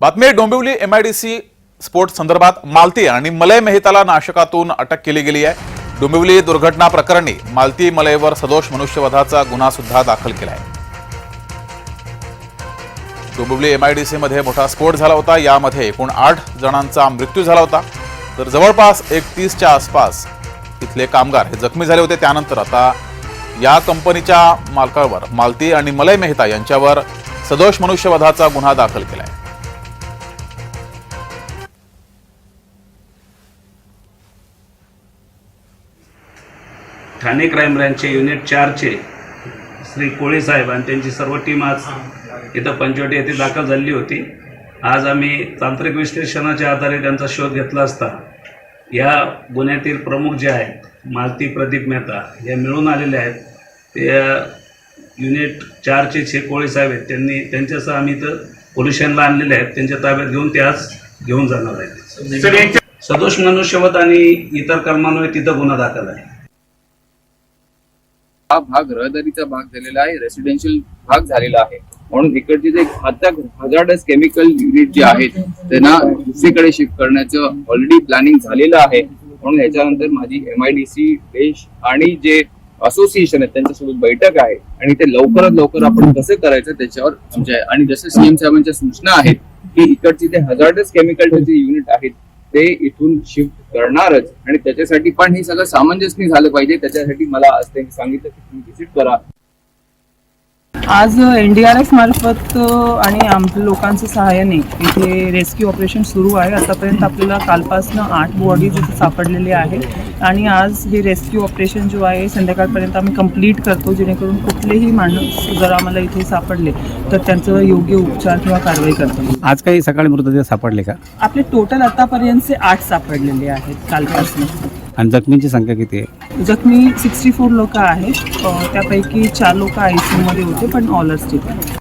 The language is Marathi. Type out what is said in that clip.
बातमी डोंबिवली एमआयडीसी स्फोट संदर्भात मालती आणि मलय मेहताला नाशकातून अटक केली गेली आहे. डोंबिवली दुर्घटना प्रकरणी मालती मलयवर सदोष मनुष्यवधाचा गुन्हा सुद्धा दाखल केला आहे. डोंबिवली एमआयडीसी मध्ये मोठा स्फोट झाला होता. यामध्ये एकूण आठ जणांचा मृत्यू झाला होता. तर जवळपास एक तीसच्या आसपास इथले कामगार हे जखमी झाले होते. त्यानंतर आता या कंपनीच्या मालकावर मालती आणि मलय मेहता यांच्यावर सदोष मनुष्यवधाचा गुन्हा दाखल केला आहे. ठाणे क्राईम ब्रँचचे युनिट चारचे श्री कोळी साहेब आणि त्यांची सर्व टीम आज इथं पंचवटी येथे दाखल झालेली होती. आज आम्ही तांत्रिक विश्लेषणाच्या आधारे त्यांचा शोध घेतला असता. या गुन्ह्यातील प्रमुख जे आहेत मालती प्रदीप मेहता या मिळून आलेले आहेत. ते युनिट चारचे जे कोळी साहेब आहेत त्यांनी त्यांच्यासह आम्ही इथं पोलीस स्टेशनला आणलेले आहेत. त्यांच्या ताब्यात घेऊन ते आज घेऊन जाणार आहेत. सदोष मनुष्यवध आणि इतर कलमांवर तिथं गुन्हा दाखल आहे. हा भाग रहदारीचा भाग झालेला आहे रेसिडेन्शियल भाग झालेला आहे. म्हणून इकडचे जे घातक हजार्डस केमिकल युनिट जे आहेत त्यांना दुसरीकडे शिफ्ट करण्याचं ऑलरेडी प्लॅनिंग झालेलं आहे. म्हणून याच्यानंतर माझी एम आय डी सी देश आणि जे असोसिएशन आहे त्यांच्यासोबत बैठक आहे. आणि ते लवकरात लवकर आपण कसं करायचं त्याच्यावर आमच्या आणि जसं सीएम साहेबांच्या सूचना आहेत की इकडची ते हजार्डस केमिकलचे जे युनिट आहेत ते इथून शिफ्ट करणारच. आणि त्याच्यासाठी पण हे सगळं सामंजस्य झालं पाहिजे. त्याच्यासाठी मला आज त्यांनी सांगितलं की तुम्ही व्हिजिट करा. आज एन डी आर एफ मार्फत आणि आमच्या लोकांच्या सहाय्याने इथे रेस्क्यू ऑपरेशन सुरू आहे. आतापर्यंत आपल्याला कालपासनं आठ बॉडीज इथे सापडलेले आहे. आणि आज हे रेस्क्यू ऑपरेशन जो आहे संध्याकाळपर्यंत आम्ही कंप्लीट करतो जेणेकरून कुठलेही माणूस जर आम्हाला इथे सापडले तर त्यांचं योग्य उपचार किंवा कारवाई करतो. आज काही सकाळी मृतदेह सापडले का? आपले टोटल आतापर्यंतचे आठ सापडलेले आहेत कालपासून. आणि जखमींची संख्या किती आहे? जखमी सिक्स्टी फोर लोक आहेत त्यापैकी चार लोक आय सी यूमध्ये होते पण ऑलर्स ठीक आहे